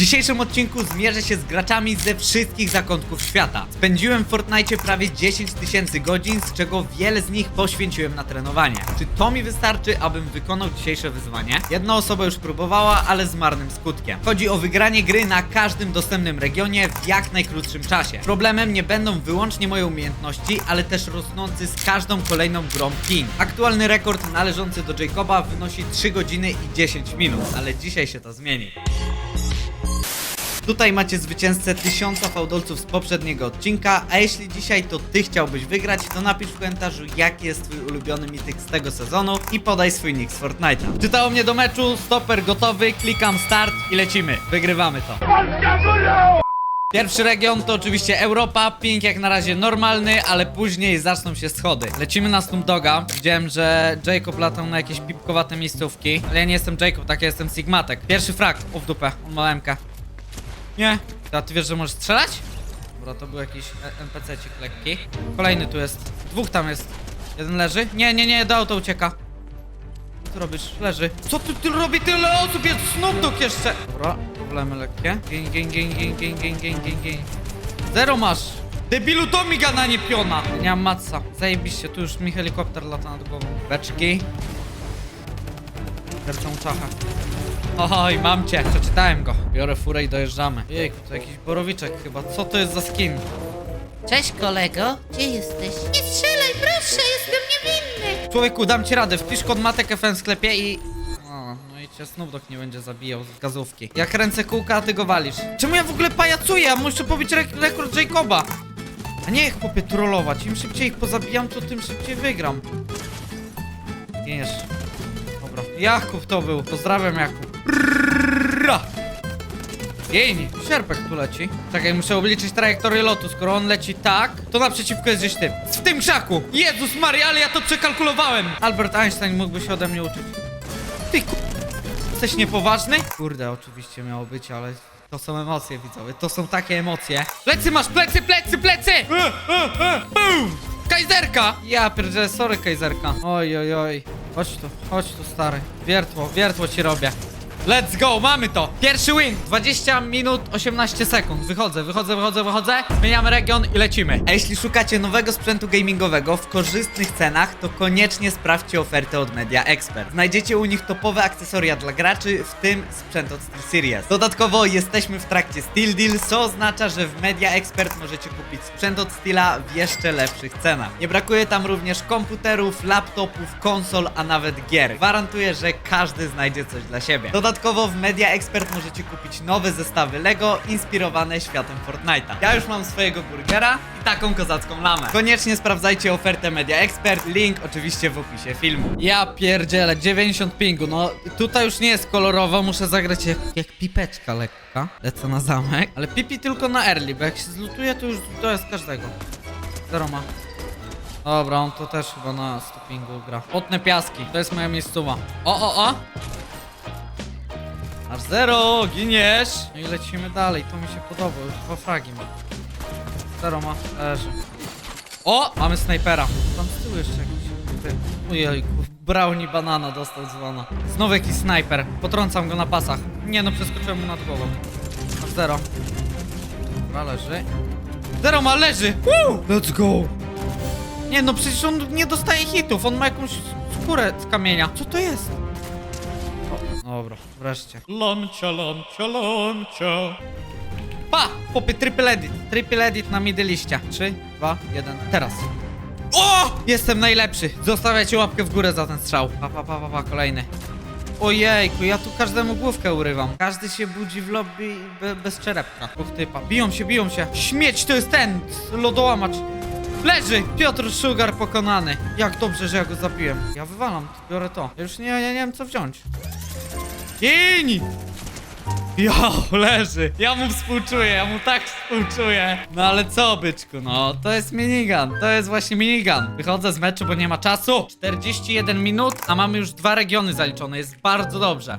dzisiejszym odcinku zmierzę się z graczami ze wszystkich zakątków świata. Spędziłem w Fortnite prawie 10 tysięcy godzin, z czego wiele z nich poświęciłem na trenowanie. Czy to mi wystarczy, abym wykonał dzisiejsze wyzwanie? Jedna osoba już próbowała, ale z marnym skutkiem. Chodzi o wygranie gry na każdym dostępnym regionie w jak najkrótszym czasie. Problemem nie będą wyłącznie moje umiejętności, ale też rosnący z każdą kolejną grą ping. Aktualny rekord należący do Jacoba wynosi 3 godziny i 10 minut, ale dzisiaj się to zmieni. Tutaj macie zwycięzcę tysiąca fałdolców z poprzedniego odcinka, a jeśli dzisiaj to ty chciałbyś wygrać, to napisz w komentarzu jaki jest twój ulubiony mityk z tego sezonu i podaj swój nick z Fortnite'a. Czytało mnie do meczu, stoper gotowy, klikam start i lecimy. Wygrywamy to. Pierwszy region to oczywiście Europa, ping jak na razie normalny, ale później zaczną się schody. Lecimy na Snoop Doga. Widziałem, że Jacob latał na jakieś pipkowate miejscówki, ale ja nie jestem Jacob, tak ja jestem Sigmatek. Pierwszy frag, o w dupę, on ma. Nie. A ty wiesz, że możesz strzelać? Dobra, to był jakiś e- NPC-cik lekki. Kolejny tu jest. Dwóch tam jest. Jeden leży. Nie, nie, nie, do auto ucieka. Co robisz? Leży. Co ty, ty robi tyle osób? Jest Snoop Dogg jeszcze! Dobra, problemy lekkie. Gień, gień, gień, gień, gień, gień, gień, gień, gień. Zero masz! Debilu to miga na nie piona! Nie mam matca. Zajebiście, tu już mi helikopter lata nad głową. Beczki. Sercą czacha. Oj, mam cię. Przeczytałem go. Biorę furę i dojeżdżamy. Jejku, to jakiś borowiczek chyba. Co to jest za skin? Cześć kolego, gdzie jesteś? Nie strzelaj, proszę, jestem niewinny! Człowieku, dam ci radę. Wpisz kod Matek FM w sklepie i... O, no i cię Snoop Dogg nie będzie zabijał z gazówki. Ja kręcę kółka, a ty go walisz. Czemu ja w ogóle pajacuję? Ja muszę pobić rek rekord Jacoba. A nie chłopie trollować. Im szybciej ich pozabijam, to tym szybciej wygram. Giniesz. Jakub to był. Pozdrawiam Jakub. Rrrra. Jej, sierpek tu leci. Czekaj, muszę obliczyć trajektorię lotu. Skoro on leci tak, to naprzeciwko jest gdzieś ty. W tym krzaku! Jezus Maria, ale ja to przekalkulowałem! Albert Einstein mógłby się ode mnie uczyć. Ty ku... Jesteś niepoważny? Kurde, oczywiście miało być, ale to są emocje, widzowie. To są takie emocje. Plecy masz, plecy, plecy, plecy! E, e, e, Boom! Kajzerka! Ja pierdzielę, sorry Kajzerka. Oj, oj, oj. Chodź tu, chodź tu, stary. Wiertło, wiertło ci robię. Let's go, mamy to! Pierwszy win, 20 minut 18 sekund. Wychodzę, wychodzę, wychodzę, wychodzę. Zmieniamy region i lecimy. A jeśli szukacie nowego sprzętu gamingowego w korzystnych cenach, to koniecznie sprawdźcie ofertę od Media Expert. Znajdziecie u nich topowe akcesoria dla graczy, w tym sprzęt od SteelSeries. Dodatkowo jesteśmy w trakcie Steel Deal, co oznacza, że w Media Expert możecie kupić sprzęt od Steela w jeszcze lepszych cenach. Nie brakuje tam również komputerów, laptopów, konsol, a nawet gier. Gwarantuję, że każdy znajdzie coś dla siebie. Dodatkowo w Media Expert możecie kupić nowe zestawy Lego inspirowane światem Fortnite'a. Ja już mam swojego burgera i taką kozacką lamę. Koniecznie sprawdzajcie ofertę Media Expert, link oczywiście w opisie filmu. Ja pierdzielę, 90 pingu, no tutaj już nie jest kolorowo, muszę zagrać jak, jak pipeczka lekka. Lecę na zamek, ale pipi tylko na early, bo jak się zlutuje to już to jest każdego. Zero ma. Dobra, on to też chyba na stopingu gra. Potne piaski, to jest moja miejscowa. O, o, o! Aż zero, giniesz! No i lecimy dalej, to mi się podoba, już dwa fragi ma. Zero ma, leży. O! Mamy snajpera. Tam z tyłu jeszcze jakiś. Ty. Ojejku, brownie banana dostał dzwona. Znowu jakiś snajper. Potrącam go na pasach. Nie no, przeskoczyłem mu nad głową. Aż zero. Leży. Zero ma, leży! Woo! Let's go! Nie no, przecież on nie dostaje hitów, on ma jakąś skórę z kamienia. Co to jest? Dobra, wreszcie. Lomcia, lomcia, lomcia. Pa! Chłopie, triple edit. Triple edit na middeliście. 3, 2, 1, teraz. O! Jestem najlepszy. Zostawiajcie łapkę w górę za ten strzał. Pa, pa, pa, pa, pa kolejny. Ojejku, ja tu każdemu główkę urywam. Każdy się budzi w lobby be, bez czerepka. Dwóch typa. Biją się, biją się. Śmieć, to jest ten lodołamacz. Leży! Piotr Sugar pokonany. Jak dobrze, że ja go zabiłem. Ja wywalam, biorę to. Ja już nie, ja nie wiem co wziąć. Gini! Jo, leży. Ja mu współczuję, ja mu tak współczuję. No ale co, byczku, no to jest minigun, to jest właśnie minigun. Wychodzę z meczu, bo nie ma czasu. 41 minut, a mamy już dwa regiony zaliczone, jest bardzo dobrze.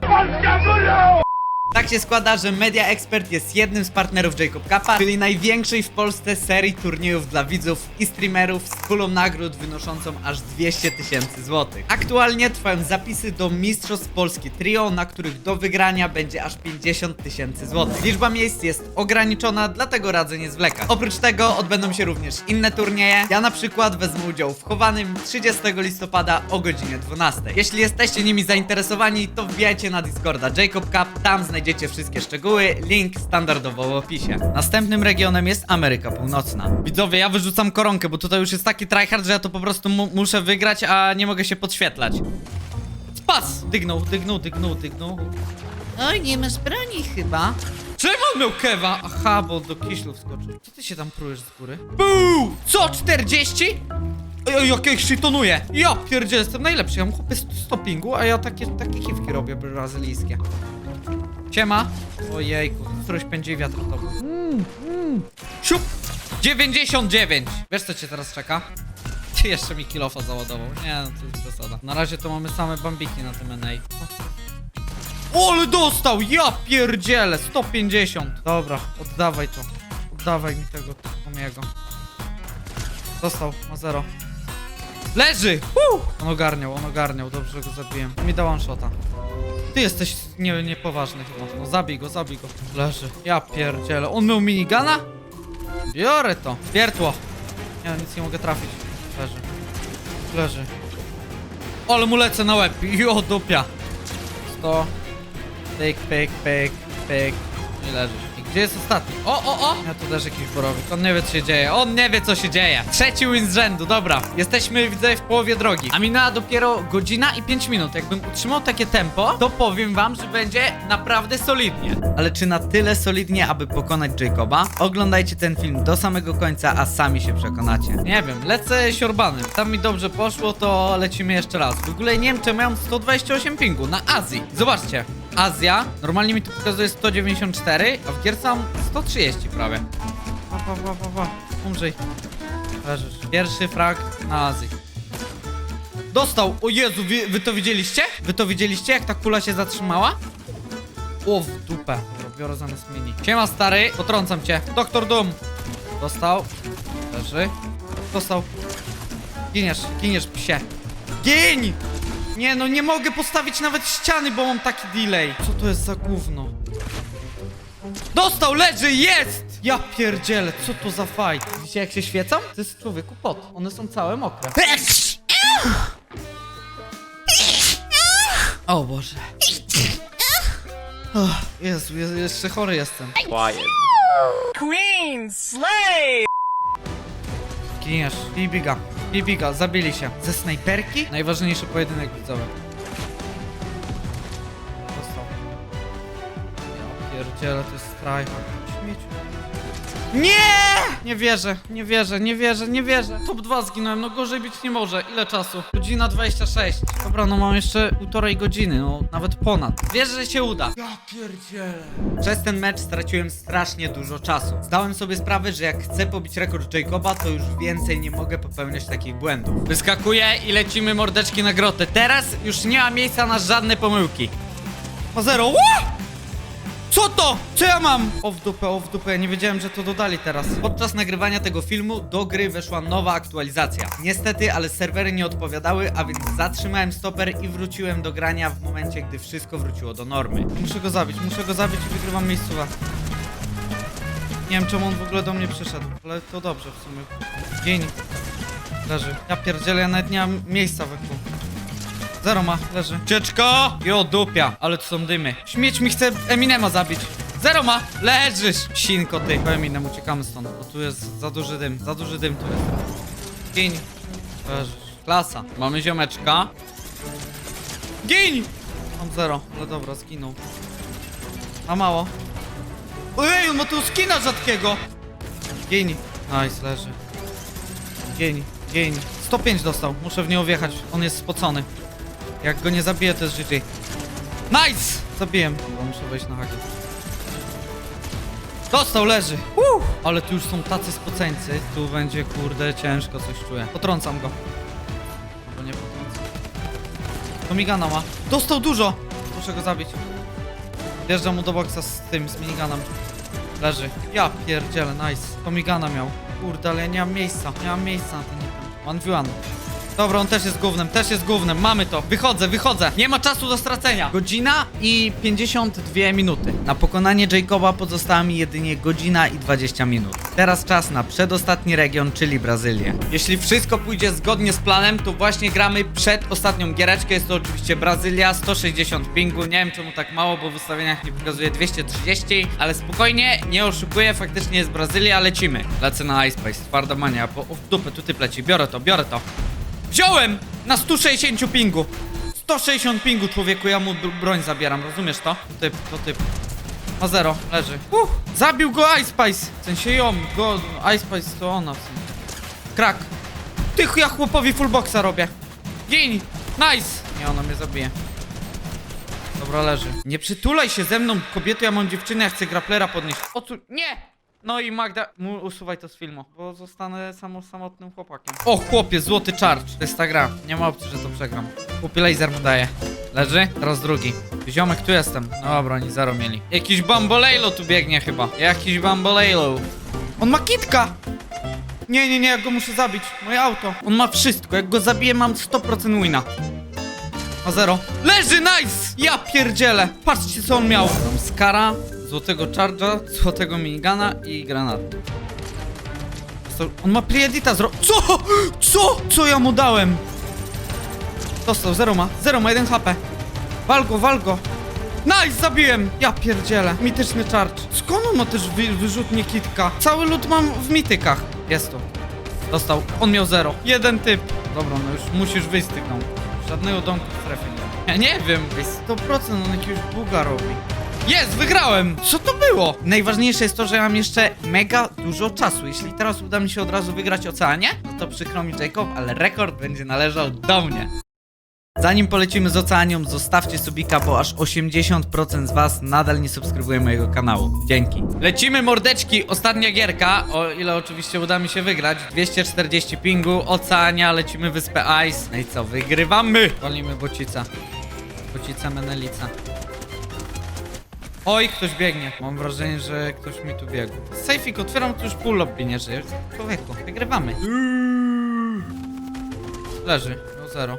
Tak się składa, że Media Expert jest jednym z partnerów Jacob Cupa, czyli największej w Polsce serii turniejów dla widzów i streamerów z kulą nagród wynoszącą aż 200 tysięcy złotych. Aktualnie trwają zapisy do Mistrzostw Polski Trio, na których do wygrania będzie aż 50 tysięcy złotych. Liczba miejsc jest ograniczona, dlatego radzę nie zwlekać. Oprócz tego odbędą się również inne turnieje. Ja na przykład wezmę udział w chowanym 30 listopada o godzinie 12. Jeśli jesteście nimi zainteresowani, to wbijajcie na Discorda Jacob Cup, tam znajdziecie wszystkie szczegóły, link standardowo w opisie. Następnym regionem jest Ameryka Północna. Widzowie, ja wyrzucam koronkę, bo tutaj już jest taki tryhard, że ja to po prostu mu muszę wygrać, a nie mogę się podświetlać. Spas! Dygnął, dygnął, dygnął, dygnął. Oj, nie masz broni chyba. Czemu on miał kewa? Aha, bo do kiślu wskoczył. Co ty się tam prujesz z góry? Buu! Co, 40? Oj, jak ja ich. Ja pierdzielę, jestem najlepszy. Ja mam chłopie st- stoppingu, a ja takie, takie kiwki robię brazylijskie. Siema. Ojejku, któryś pędzi wiatr to był. Siup! 99! Wiesz co cię teraz czeka? Ty jeszcze mi kilofa załadował. Nie, no to jest zasada. Na razie to mamy same bambiki na tym NA. Ole dostał! Ja pierdzielę! 150! Dobra, oddawaj to. Oddawaj mi tego Tomiego. Dostał, ma zero. Leży! Woo! On ogarniał, on ogarniał, dobrze go zabiłem. Mi dał one shota. Ty jesteś nie, niepoważny chyba. No zabij go, zabij go. Leży. Ja pierdzielę. On miał minigana? Biorę to. Wiertło. Ja nic nie mogę trafić. Leży. Leży. Ale mu lecę na łeb. Jo, dupia. 100. Pyk, pyk, pyk, pyk. I leży. Gdzie jest ostatni? O, o, o! Ja tu też jakiś borowik. On nie wie, co się dzieje. On nie wie, co się dzieje. Trzeci win z rzędu, dobra. Jesteśmy, widzę, w połowie drogi. A minęła dopiero godzina i 5 minut. Jakbym utrzymał takie tempo, to powiem wam, że będzie naprawdę solidnie. Ale czy na tyle solidnie, aby pokonać Jacoba? Oglądajcie ten film do samego końca, a sami się przekonacie. Nie wiem, lecę siorbany. Tam mi dobrze poszło, to lecimy jeszcze raz. W ogóle nie wiem, ja mam 128 pingu na Azji. Zobaczcie. Azja, normalnie mi to pokazuje 194, a w gierce mam 130 prawie. Pa, pa, pa, pa, pa. Umrzyj. Leżysz. Pierwszy frag na Azji. Dostał! O Jezu, wy, wy to widzieliście? Wy to widzieliście, jak ta kula się zatrzymała? O, w dupę. Dobra, biorę zamiast mini. Siema, stary, potrącam cię. Doktor Doom. Dostał. Leży. Dostał. Giniesz, giniesz, psie. Gień! Nie no, nie mogę postawić nawet ściany, bo mam taki delay. Co to jest za gówno? Dostał, leży, jest! Ja pierdzielę, co to za fight? Widzicie jak się świecą? To jest człowieku pot. One są całe mokre. O Boże. Oh, Jezu, je- jeszcze chory jestem. Queen Slay! Giniesz. Bibiga. Bibiga, zabili się. Ze snajperki? Najważniejszy pojedynek widzowy. Dostał. Ja pierdzielę, to jest tryhard. Śmieciu. Nie! Nie wierzę, nie wierzę, nie wierzę, nie wierzę. Top 2 zginąłem, no gorzej być nie może. Ile czasu? Godzina 26. Dobra, no mam jeszcze półtorej godziny, no nawet ponad. Wierzę, że się uda. Ja pierdzielę. Przez ten mecz straciłem strasznie dużo czasu. Zdałem sobie sprawę, że jak chcę pobić rekord Jacoba, to już więcej nie mogę popełniać takich błędów. Wyskakuję i lecimy mordeczki na grotę. Teraz już nie ma miejsca na żadne pomyłki. O zero. Co to? Co ja mam? O w dupę, o w dupę, nie wiedziałem, że to dodali teraz. Podczas nagrywania tego filmu do gry weszła nowa aktualizacja. Niestety, ale serwery nie odpowiadały, a więc zatrzymałem stoper i wróciłem do grania w momencie, gdy wszystko wróciło do normy. Muszę go zabić, muszę go zabić i wygrywam miejscowa. Nie wiem, czemu on w ogóle do mnie przyszedł, ale to dobrze w sumie. Gień. Leży. Ja pierdzielę, ja nawet nie mam miejsca wokół. Zero ma, leży. Cieczko! Jo, dupia, ale tu są dymy. Śmieć mi chce Eminema zabić. Zero ma, leżysz! Sinko ty. Po Eminem uciekamy stąd, bo tu jest za duży dym, za duży dym tu jest. Giń. Leżysz. Klasa. Mamy ziomeczka. Giń! Mam zero, ale dobra, zginął. A mało. Ojej, on ma tu skina rzadkiego! Gień. Nice, leży. Gień, gień. 105 dostał, muszę w niego wjechać, on jest spocony. Jak go nie zabiję, to jest GG. Nice! Zabiłem, bo muszę wejść na haki. Dostał, leży. Uh! Ale tu już są tacy spoceńcy, tu będzie, kurde, ciężko coś czuję. Potrącam go. Albo nie potrącam. To migana ma. Dostał dużo! Muszę go zabić. Wjeżdżam mu do boksa z tym, z miniganem. Leży. Ja pierdzielę, nice. To migana miał. Kurde, ale ja nie mam miejsca. Nie mam miejsca na ten. One v one. Dobra, on też jest głównym, też jest głównym. Mamy to. Wychodzę, wychodzę. Nie ma czasu do stracenia. Godzina i 52 minuty. Na pokonanie Jacoba pozostała mi jedynie godzina i 20 minut. Teraz czas na przedostatni region, czyli Brazylię. Jeśli wszystko pójdzie zgodnie z planem, to właśnie gramy przed ostatnią giereczkę. Jest to oczywiście Brazylia, 160 pingu. Nie wiem czemu tak mało, bo w ustawieniach mi pokazuje 230, ale spokojnie, nie oszukuję, faktycznie jest Brazylia, lecimy. Lecę na Ice Spice, twarda mania, bo o, w dupę tu typ leci. Biorę to, biorę to. Wziąłem! Na 160 pingu! 160 pingu, człowieku, ja mu br- broń zabieram, rozumiesz to? To typ, to typ. Ma zero, leży. Uh, zabił go Ice Spice! W sensie ją, go, Ice Spice to ona w sensie. Krak. Tych ja chłopowi fullboxa robię. Gin! Nice! Nie, ona mnie zabije. Dobra, leży. Nie przytulaj się ze mną, kobieto, ja mam dziewczynę, ja chcę grapplera podnieść. Ocu... Nie! No i Magda, mu usuwaj to z filmu, bo zostanę samo, samotnym chłopakiem. O chłopie, złoty charge. To jest ta gra. Nie ma opcji, że to przegram. Chłopie laser mu daje. Leży? Teraz drugi. Ziomek, tu jestem. No dobra, oni zero mieli. Jakiś bambolejlo tu biegnie chyba. Jakiś bambolejlo. On ma kitka! Nie, nie, nie, ja go muszę zabić. Moje auto. On ma wszystko. Jak go zabiję, mam 100% wina. Ma zero. Leży, nice! Ja pierdzielę. Patrzcie, co on miał. Skara, złotego charge'a, złotego minigana i granat. Co- On ma pre-edita zro... Co? Co? Co ja mu dałem? Dostał, zero ma. Zero ma, jeden HP. Walgo, walgo. Nice, zabiłem! Ja pierdzielę. Mityczny charge. Skąd on ma też wy wyrzutnie kitka? Cały lód mam w mitykach. Jest tu. Dostał. On miał zero. Jeden typ. Dobra, no już musisz wyjść z tych domków. Żadnego domku w strefie nie ma. Ja nie wiem. Ej, 100% on jakiegoś buga robi. Jest, wygrałem! Co to było? Najważniejsze jest to, że mam jeszcze mega dużo czasu. Jeśli teraz uda mi się od razu wygrać oceanie, no to przykro mi Jacob, ale rekord będzie należał do mnie. Zanim polecimy z Oceanią, zostawcie subika, bo aż 80% z was nadal nie subskrybuje mojego kanału. Dzięki. Lecimy mordeczki, ostatnia gierka, o ile oczywiście uda mi się wygrać. 240 pingu, Oceania, lecimy wyspę Ice. No i co, wygrywamy! Walimy bocica. Bocica Menelica. Oj, ktoś biegnie. Mam wrażenie, że ktoś mi tu biegł. Sejfik, otwieram tu już pół lobby, nie żyje. Człowieku, wygrywamy. Leży, no zero.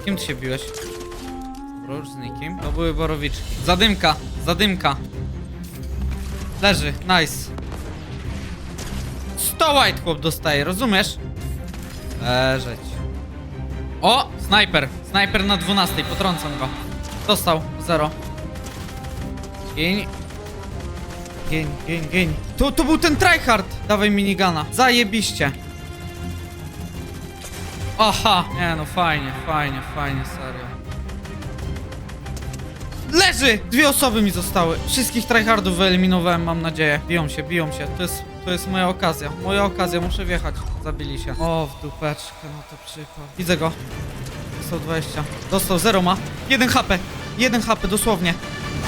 Z kim ty się biłeś? Już z nikim. To były borowiczki. Zadymka, zadymka. Leży, nice. 100 white chłop dostaje, rozumiesz? Leżeć. O, snajper. Snajper na 12, potrącam go. Dostał, zero. Gień. Gień, gień, gień. To, to był ten tryhard. Dawaj minigana. Zajebiście. Aha! Nie no, fajnie, fajnie, fajnie, serio. Leży! Dwie osoby mi zostały. Wszystkich tryhardów wyeliminowałem, mam nadzieję. Biją się, biją się. To jest, to jest moja okazja. Moja okazja, muszę wjechać. Zabili się. O, w dupeczkę, no to przypał. Widzę go. Dostał 20. Dostał, zero ma. Jeden HP. Jeden HP, dosłownie.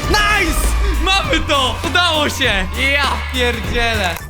Nice! Mamy to! Udało się! Ja pierdzielę!